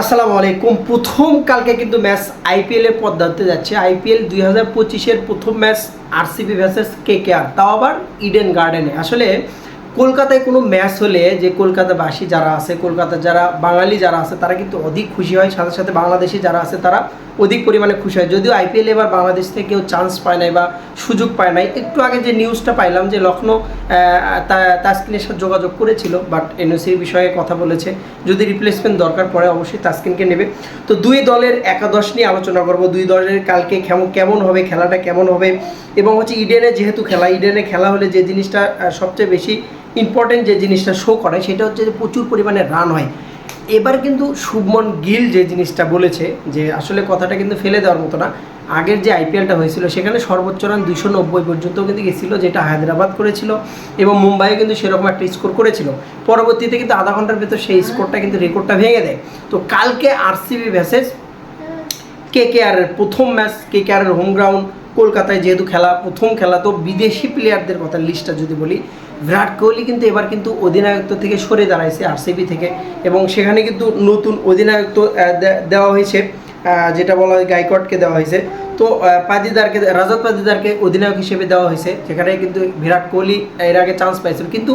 আসসালামু আলাইকুম। প্রথম কালকে কিন্তু ম্যাচ আইপিএলের পদ্মাতে যাচ্ছে। আইপিএল দুই হাজার পঁচিশের প্রথম match RCB versus K K R তাও আবার ইডেন গার্ডেনে আসলে কলকাতায় কোনো ম্যাচ হলে যে কলকাতাবাসী যারা আছে, কলকাতার যারা বাঙালি যারা আছে, তারা কিন্তু অধিক খুশি হয়। সাথে সাথে বাংলাদেশি যারা আছে, তারা অধিক পরিমাণে খুশি হয়। যদিও আইপিএল এবার বাংলাদেশ থেকে কেউ চান্স পায় নাই বা সুযোগ পায় নাই। একটু আগে যে নিউজটা পাইলাম যে লখনৌ তাসকিনের সাথে যোগাযোগ করেছিল বাট এনওসির বিষয়ে কথা বলেছে। যদি রিপ্লেসমেন্ট দরকার পড়ে, অবশ্যই তাসকিনকে নেবে। তো দুই দলের একাদশ নিয়ে আলোচনা করব। দুই দলের কালকে কেমন কেমন হবে, খেলাটা কেমন হবে? এবং হচ্ছে ইডেনে যেহেতু খেলা, ইডেনে খেলা হলে যে জিনিসটা সবচেয়ে বেশি ইম্পর্টেন্ট যে জিনিসটা শো করে সেটা হচ্ছে যে প্রচুর পরিমাণে রান হয়। এবার কিন্তু শুভমন গিল যে জিনিসটা বলেছে, যে আসলে কথাটা কিন্তু ফেলে দেওয়ার মতো না। আগের যে আইপিএলটা হয়েছিল, সেখানে সর্বোচ্চ রান দুশো নব্বই পর্যন্ত কিন্তু গেছিল, যেটা হায়দ্রাবাদ করেছিল এবং মুম্বাইও কিন্তু সেরকম একটা স্কোর করেছিল। পরবর্তীতে কিন্তু আধা ঘণ্টার ভেতর সেই স্কোরটা কিন্তু রেকর্ডটা ভেঙে দেয়। তো কালকে আরসিবি ভ্যাসেস কে কে আর প্রথম match K K R home ground কলকাতায় যেহেতু খেলা, প্রথম খেলা, তো বিদেশি প্লেয়ারদের কথা লিস্টটা যদি বলি, বিরাট কোহলি কিন্তু এবার কিন্তু অধিনায়কত্ব থেকে সরে দাঁড়াইছে আরসিবি থেকে এবং সেখানে কিন্তু নতুন অধিনায়কত্ব দেওয়া হয়েছে যেটা বলা হয় গাইকটকে দেওয়া হয়েছে। তো পাদিদারকে রাজাত পাদিদারকে অধিনায়ক হিসেবে দেওয়া হয়েছে সেখানে কিন্তু বিরাট কোহলি এর আগে চান্স পাইছিল। কিন্তু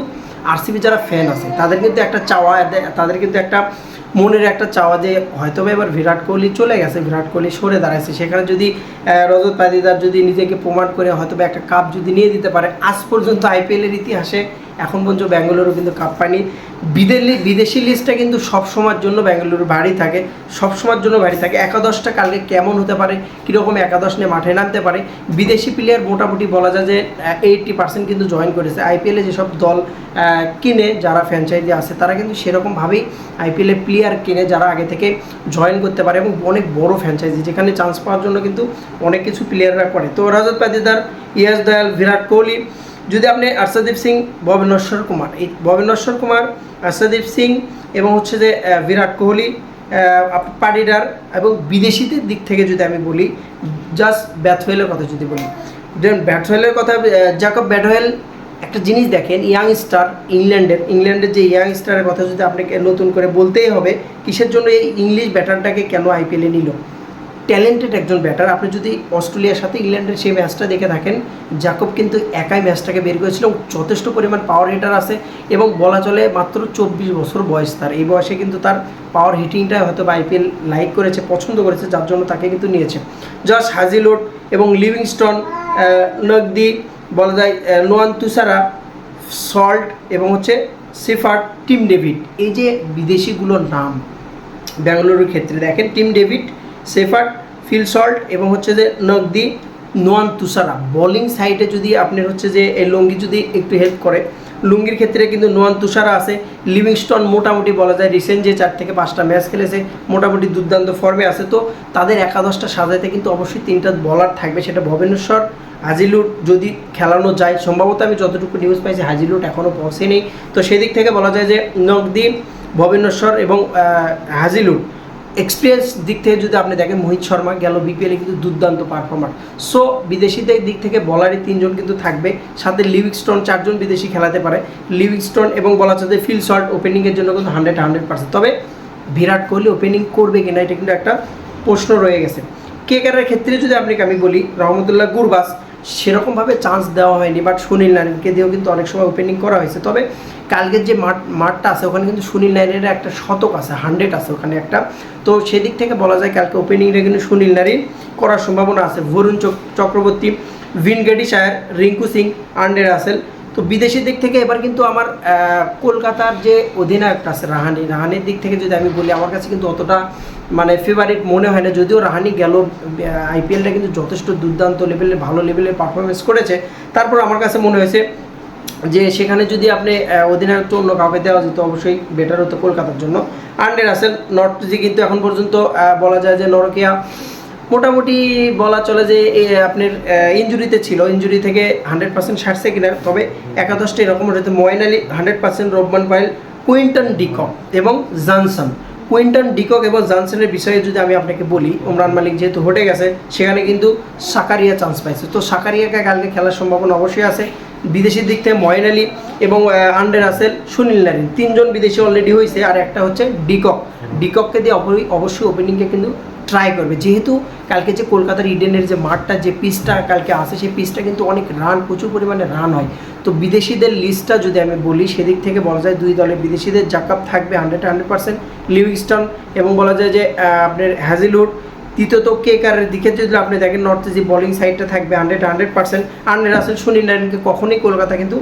আরসিবি যারা ফ্যান আছে, তাদের কিন্তু একটা চাওয়া তাদের কিন্তু একটা মনের একটা চাওয়া যে হয়তো এবার বিরাট কোহলি চলে গেছে, বিরাট কোহলি সরে দাঁড়াইছে, সেখানে যদি রজত পাদিদার যদি নিজেকে প্রমাণ করে হয়তো একটা কাপ যদি নিয়ে দিতে পারে, আজ পর্যন্ত আইপিএলের ইতিহাসে এখন পর্যন্ত ব্যাঙ্গালুরু কিন্তু কাপ পায়নি। বিদেশি লিস্টটা কিন্তু সব সময়ের জন্য ব্যাঙ্গালুরু ভারী থাকে। সব সময়ের জন্য ভারী থাকে। একাদশটা কালকে কেমন হতে পারে, কীরকম একাদশ নিয়ে মাঠে নামতে পারে? বিদেশি প্লেয়ার মোটামুটি বলা যায় যে এইটটি পার্সেন্ট কিন্তু জয়েন করেছে। আইপিএলে যেসব দল কিনে যারা ফ্র্যাঞ্চাইজি আছে, তারা কিন্তু সেরকমভাবেই আইপিএলে প্লেয়ার কিনে যারা আগে থেকে জয়েন করতে পারে এবং অনেক বড় ফ্র্যাঞ্চাইজি যেখানে চান্স পাওয়ার জন্য কিন্তু অনেক কিছু প্লেয়াররা করে। তো রাজত পাতিদার, ইয়াস দয়াল, বিরাট কোহলি যদি আপনি আর্শাদীপ সিং ভবেনশ্বর কুমার, এই ভবেনশ্বর কুমার, আর্শাদীপ সিং এবং হচ্ছে যে বিরাট কোহলি পাডিডার এবং বিদেশিদের দিক থেকে যদি আমি বলি জাস্ট ব্যাথওয়েলের কথা যদি বলি। দেন ব্যাটওয়েলের কথা জাকব ব্যাটওয়েল একটা জিনিস দেখেন ইয়াং স্টার ইংল্যান্ডের ইংল্যান্ডের যে ইয়াং স্টারের কথা যদি আপনাকে নতুন করে বলতেই হবে, কিসের জন্য এই ইংলিশ ব্যাটারটাকে কেন আইপিএলে নিল? ট্যালেন্টেড একজন ব্যাটার আপনি যদি অস্ট্রেলিয়ার সাথে ইংল্যান্ডের সেই ম্যাচটা দেখে থাকেন, জাকব কিন্তু একাই ম্যাচটাকে বের করেছিল যথেষ্ট পরিমাণ পাওয়ার হিটার আছে এবং বলা চলে মাত্র চব্বিশ বছর বয়স তার। এই বয়সে কিন্তু তার পাওয়ার হিটিংটা হয়তো বা আইপিএল লাইক করেছে, পছন্দ করেছে, যার জন্য তাকে কিন্তু নিয়েছে। জাস্ট হাজিলোড এবং লিভিংস্টন নগদি, বলা যায় নোয়ান তুষারা সল্ট এবং হচ্ছে সিফার্ট টিম ডেভিড এই যে বিদেশিগুলোর নাম, ব্যাঙ্গালুরুর ক্ষেত্রে দেখেন Tim David Seifert Phil Salt এবং হচ্ছে যে নগদি নোয়ান তুষারা বোলিং সাইডে যদি আপনার হচ্ছে যে এই লুঙ্গি যদি একটু হেল্প করে, লুঙ্গির ক্ষেত্রে কিন্তু নোয়ান তুষারা আছে। লিভিংস্টন মোটামুটি বলা যায় রিসেন্ট যে চার থেকে পাঁচটা ম্যাচ খেলেছে, মোটামুটি দুর্দান্ত ফর্মে আছে। তো তাদের একাদশটা সাজাইতে কিন্তু অবশ্যই তিনটা বলার থাকবে, সেটা ভবেনেশ্বর হাজিলুট যদি খেলানো যায়। সম্ভবত আমি যতটুকু নিউজ পাইছি হাজিলুট এখনও পৌঁছেনি। তো সেদিক থেকে বলা যায় যে নগদি ভবেনেশ্বর এবং হাজিলুট এক্সপিরিয়েন্স দিক থেকে যদি আপনি দেখেন, মোহিত শর্মা গেল বিপিএলে কিন্তু দুর্দান্ত পারফর্মার সো বিদেশিদের দিক থেকে বলারই তিনজন কিন্তু থাকবে, সাথে লিভিংস্টোন চারজন বিদেশি খেলাতে পারে। লিভিংস্টোন এবং বলা যাচ্ছে ফিল শর্ট ওপেনিংয়ের জন্য কিন্তু হান্ড্রেড হান্ড্রেড পার্সেন্ট তবে বিরাট কোহলি ওপেনিং করবে কিনা, এটা কিন্তু একটা প্রশ্ন রয়ে গেছে। কেকারের ক্ষেত্রে যদি আপনাকে আমি বলি, রহমতুল্লাহ গুরবাস সেরকমভাবে চান্স দেওয়া হয়নি বাট সুনীল নারায়ণকে দিয়েও কিন্তু অনেক সময় ওপেনিং করা হয়েছে। তবে কালকের যে মাঠ, মাঠটা আছে, ওখানে কিন্তু সুনীল নারায়ণের একটা শতক আছে হান্ড্রেড আছে ওখানে একটা। তো সেদিক থেকে বলা যায় কালকে ওপেনিংটা কিন্তু সুনীল নারায়ণ করার সম্ভাবনা আছে। বরুণ চক- চক্রবর্তী ভিনগেডি শায়ার রিঙ্কু সিং আন্ডে রাসেল তো বিদেশি দিক থেকে এবার কিন্তু আমার কলকাতার যে অধিনায়কটা আছে রাহানি রাহানির দিক থেকে যদি আমি বলি আমার কাছে কিন্তু অতটা মানে ফেভারিট মনে হয় না। যদিও রাহানি গেল আইপিএলটা কিন্তু যথেষ্ট দুর্দান্ত লেভেলে ভালো লেভেলের পারফরমেন্স করেছে। তারপর আমার কাছে মনে হয়েছে যে সেখানে যদি আপনি আহ, অধিনায়কত্ব অন্য কাউকে দেওয়া যেত অবশ্যই বেটার হতো কলকাতার জন্য। আন্ডে রাসেল নর্থ জি কিন্তু এখন পর্যন্ত বলা যায় যে নরকিয়া মোটামুটি বলা চলে যে আপনার ইঞ্জুরিতে ছিল। ইঞ্জুরি থেকে হান্ড্রেড পার্সেন্ট সারছে কিনা, তবে একাদশটা এরকম রয়েছে Moeen Ali hundred percent Rovman Powell Quinton de Kock এবং জনসন। কুইন্টন ডিকক এবং জানসনের বিষয়ে যদি আমি আপনাকে বলি ওমরান মালিক যেহেতু হটে গেছে, সেখানে কিন্তু সাকারিয়া চান্স পাইছে। তো সাকারিয়াকে কালকে খেলার সম্ভাবনা অবশ্যই আছে। বিদেশির দিক থেকে ময়েন আলী এবং আন্ডে রাসেল, সুনীল নারিন। তিনজন বিদেশি অলরেডি হয়েছে আর একটা হচ্ছে ডিকক। ডিকককে দিয়ে অবশ্যই অবশ্যই ওপেনিংকে কিন্তু ট্রাই করবে। যেহেতু কালকে যে কলকাতার ইডেনের যে মাঠটা, যে পিচটা কালকে আসে সেই পিচটা কিন্তু অনেক রান প্রচুর পরিমাণে রান হয়। তো বিদেশিদের লিস্টটা যদি আমি বলি, সেদিক থেকে বলা যায় দুই দলে বিদেশিদের জাকাপ থাকবে হান্ড্রেড হান্ড্রেড পার্সেন্ট লিভিংস্টন এবং বলা যায় যে আপনার হ্যাজিলউড তৃতীয়ত কে কারের দিকে যদি আপনি দেখেন নর্থ যে বোলিং সাইডটা থাকবে hundred hundred percent Andre Russell Sunil নারায়ণকে কখনোই কলকাতা কিন্তু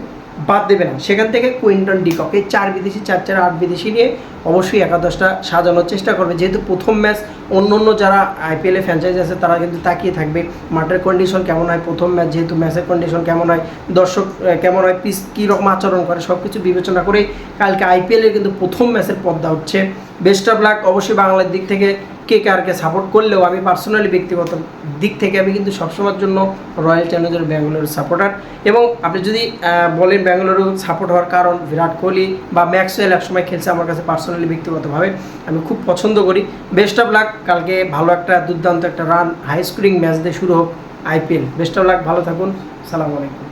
বাদ দেবে না। সেখান থেকে কুইন্টন ডিকক, এই চার বিদেশি, চার চার আট বিদেশি নিয়ে অবশ্যই একাদশটা সাজানোর চেষ্টা করবে। যেহেতু প্রথম ম্যাচ অন্য অন্য যারা আইপিএলে ফ্র্যাঞ্চাইজ আছে, তারা কিন্তু তাকিয়ে থাকবে। মাঠের কন্ডিশন কেমন হয়? প্রথম ম্যাচ যেহেতু ম্যাচের কন্ডিশন কেমন হয়? দর্শক কেমন হয়? পিস কী রকম আচরণ করে? সব কিছু বিবেচনা করে কালকে আইপিএলের কিন্তু প্রথম ম্যাচের পদ্মা উঠছে। বেস্ট অফ লাক অবশ্যই বাংলার দিক থেকে কে কারকে সাপোর্ট করলেও আমি পার্সোনালি ব্যক্তিগত দিক থেকে আমি কিন্তু সবসময়ের জন্য রয়্যাল চ্যালেঞ্জার ব্যাঙ্গালোর সাপোর্টার এবং আপনি যদি বলেন ব্যাঙ্গালোর সাপোর্ট হওয়ার কারণ, বিরাট কোহলি বা ম্যাক্সওয়েল একসময় খেলছে আমার কাছে পার্সোনালি ব্যক্তিগতভাবে, আমি খুব পছন্দ করি। বেস্ট অফ লাক কালকে ভালো একটা দুর্দান্ত একটা রান হাই স্কোরিং ম্যাচ দিয়ে শুরু হোক আইপিএল বেস্ট অফ লাক ভালো থাকুন, সালাম আলাইকুম।